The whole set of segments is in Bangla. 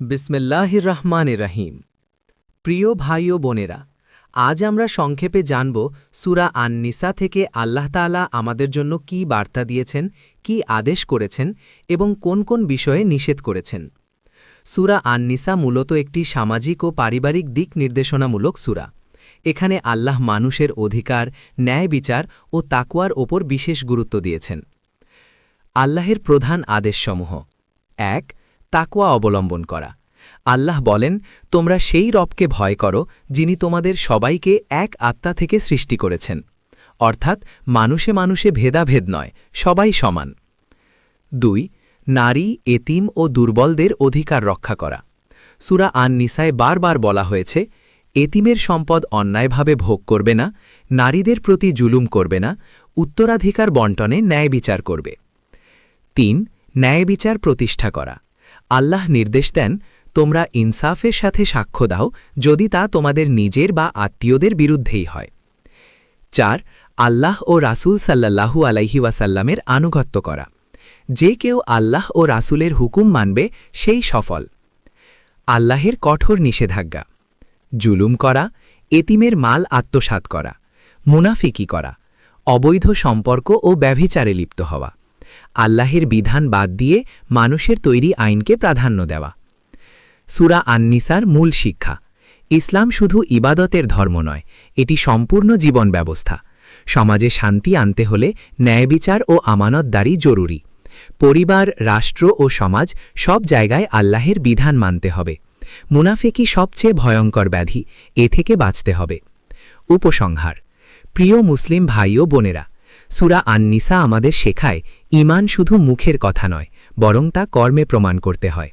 বিসমিল্লাহির রহমানির রাহিম প্রিয় ভাই ও বোনেরা, আজ আমরা সংক্ষেপে জানব সুরা আন নিসা থেকে আল্লাহ তাআলা আমাদের জন্য কি বার্তা দিয়েছেন, কি আদেশ করেছেন এবং কোন কোন বিষয়ে নিষেধ করেছেন। সুরা আন নিসা মূলত একটি সামাজিক ও পারিবারিক দিক নির্দেশনামূলক সুরা। এখানে আল্লাহ মানুষের অধিকার, ন্যায় বিচার ও তাকুয়ার ওপর বিশেষ গুরুত্ব দিয়েছেন। আল্লাহের প্রধান আদেশসমূহ। এক তাকওয়া অবলম্বন করা। আল্লাহ বলেন, তোমরা সেই রবকে ভয় করো, যিনি তোমাদের সবাইকে এক আত্মা থেকে সৃষ্টি করেছেন। অর্থাৎ মানুষে মানুষে ভেদাভেদ নয়, সবাই সমান। দুই, নারী, এতিম ও দুর্বলদের অধিকার রক্ষা করা। সুরা আন নিসায় বারবার বলা হয়েছে, এতিমের সম্পদ অন্যায়ভাবে ভোগ করবে না, নারীদের প্রতি জুলুম করবে না, উত্তরাধিকার বন্টনে ন্যায় বিচার করবে। তিন ন্যায় বিচার প্রতিষ্ঠা করা। আল্লাহ নির্দেশ দেন, তোমরা ইনসাফের সাথে সাক্ষ্য দাও যদি তা তোমাদের নিজের বা আত্মীয়দের বিরুদ্ধেই হয়। চার, আল্লাহ ও রাসূল সাল্লাল্লাহু আলাইহি ওয়াসাল্লামের আনুগত্য করা। যে কেউ আল্লাহ ও রাসূলের হুকুম মানবে, সেই সফল। আল্লাহের কঠোর নিষেধাজ্ঞা। জুলুম করা, এতিমের মাল আত্মসাৎ করা, মুনাফিকি করা, অবৈধ সম্পর্ক ও ব্যভিচারে লিপ্ত হওয়া। আল্লাহের বিধান বাদ দিয়ে মানুষের তৈরি আইনকে প্রাধান্য দেওয়া। সুরা আননিসার মূল শিক্ষা, ইসলাম শুধু ইবাদতের ধর্ম নয়, এটি সম্পূর্ণ জীবন ব্যবস্থা। সমাজে শান্তি আনতে হলে ন্যায় বিচার ও আমানতদারি জরুরি। পরিবার, রাষ্ট্র ও সমাজ সব জায়গায় আল্লাহের বিধান মানতে হবে। মুনাফেকি সবচেয়ে ভয়ঙ্কর ব্যাধি, এ থেকে বাঁচতে হবে। উপসংহার, প্রিয় মুসলিম ভাই ও বোনেরা সুরা আননিসা আমাদের শেখায় ইমান শুধু মুখের কথা নয়, বরং তা কর্মে প্রমাণ করতে হয়।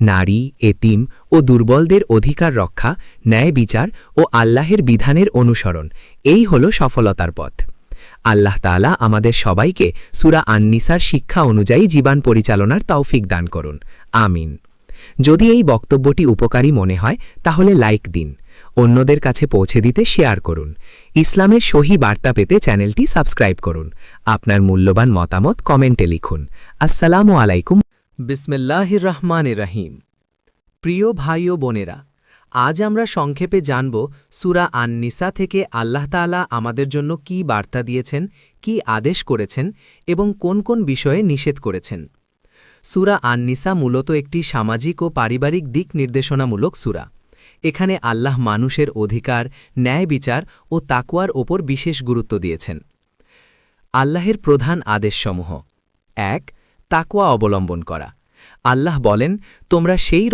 নারী, এতিম ও দুর্বলদের অধিকার রক্ষা, ন্যায় বিচার ও আল্লাহের বিধানের অনুসরণ, এই হল সফলতার পথ। আল্লাহ তাআলা আমাদের সবাইকে সুরা আননিসার শিক্ষা অনুযায়ী জীবন পরিচালনার তৌফিক দান করুন। আমিন। যদি এই বক্তব্যটি উপকারী মনে হয়, তাহলে লাইক দিন। অন্যদের কাছে পৌঁছে দিতে শেয়ার করুন। ইসলামের সহি বার্তা পেতে চ্যানেলটি সাবস্ক্রাইব করুন। আপনার মূল্যবান মতামত কমেন্টে লিখুন। আসসালামু আলাইকুম। বিসমিল্লাহির রহমান রাহিম। প্রিয় ভাই ও বোনেরা, আজ আমরা সংক্ষেপে জানব সুরা আন নিসা থেকে আল্লাহ তাআলা আমাদের জন্য কি বার্তা দিয়েছেন, কি আদেশ করেছেন এবং কোন কোন বিষয়ে নিষেধ করেছেন। সুরা আন নিসা মূলত একটি সামাজিক ও পারিবারিক দিক নির্দেশনামূলক সুরা। এখানে আল্লাহ মানুষের অধিকার, ন্যায় বিচার ও তাকুয়ার ওপর বিশেষ গুরুত্ব দিয়েছেন। আল্লাহের প্রধান আদেশসমূহ। এক তাকুয়া অবলম্বন করা। আল্লাহ বলেন, তোমরা সেই